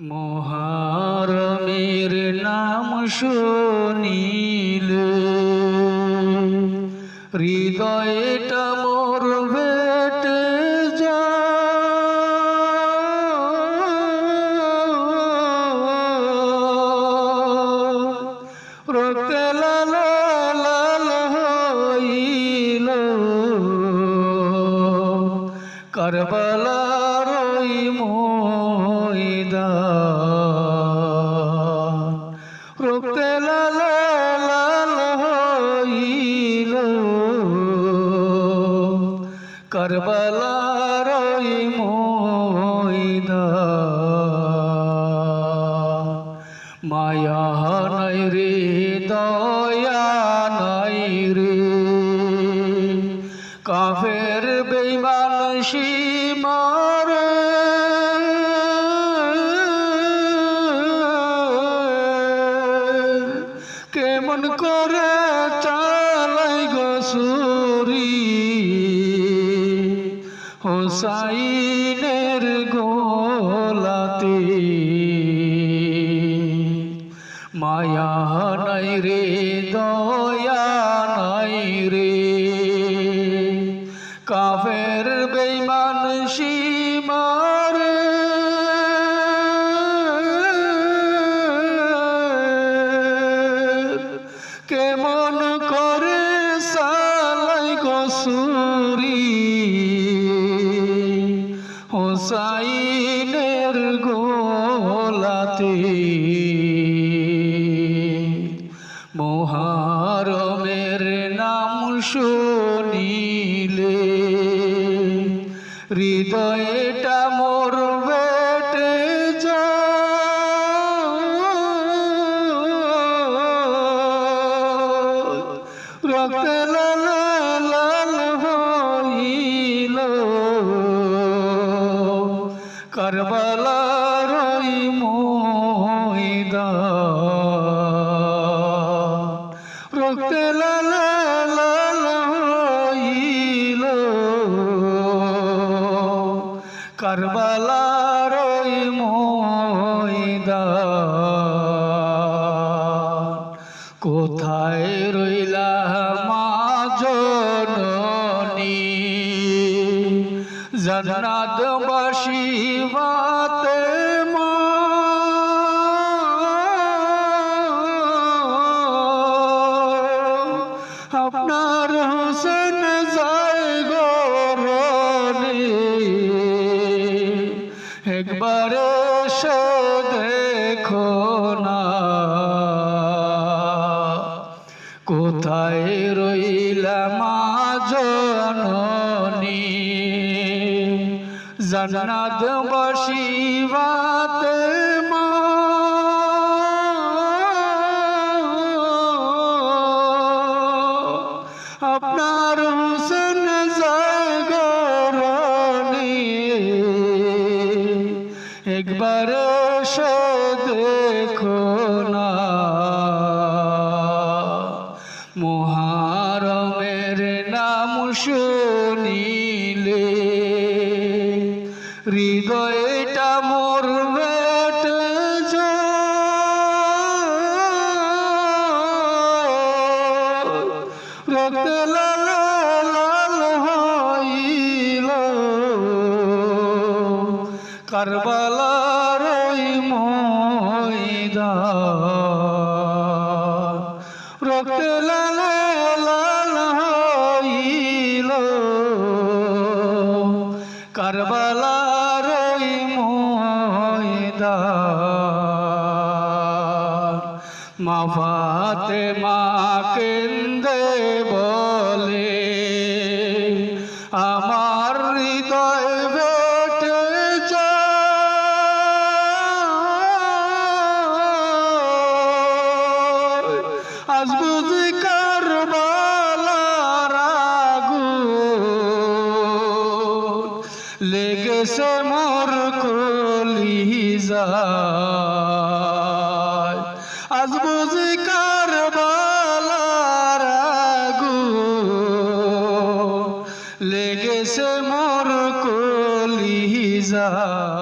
মহারমের নাম শুনিল। হৃদয়টা মোর বেটে যায়। কারবালার ওই মায়া নাই রে দয়া নাই রে। কাফের বেইমান সীমার করে চালাই গসুরি হোসাইনের গোলাতে মায়া নাই রে দয়া নাই রে। কাফের বেইমান হোসাইনের গোলাতে। মহারমের নাম শুনিলে হৃদয়টা কারবালার ওই ময়দান। রক্তে লাল কারবালার ওই কোথায় জান্নাত বাসি বাতে মা। আপনার হোসেন যায় গরনে একবার দেখো না। কোথায় রইলা মা জননী জান্নাত বসিবাতে মা। আপনার হুসেন জাগরণী একবার সে দেখো না। মহারমের নাম শুনিলে কারবালার ওই ময়দান। রক্ত লাল হইল। কারবালার ওই ময়দান। মা ফাতে মা আজ বুঝি কারবালারাগু লেগেছে মোর কলি যায় আজ বুঝি কারবালারাগু লেগেছে মোর কলি যায়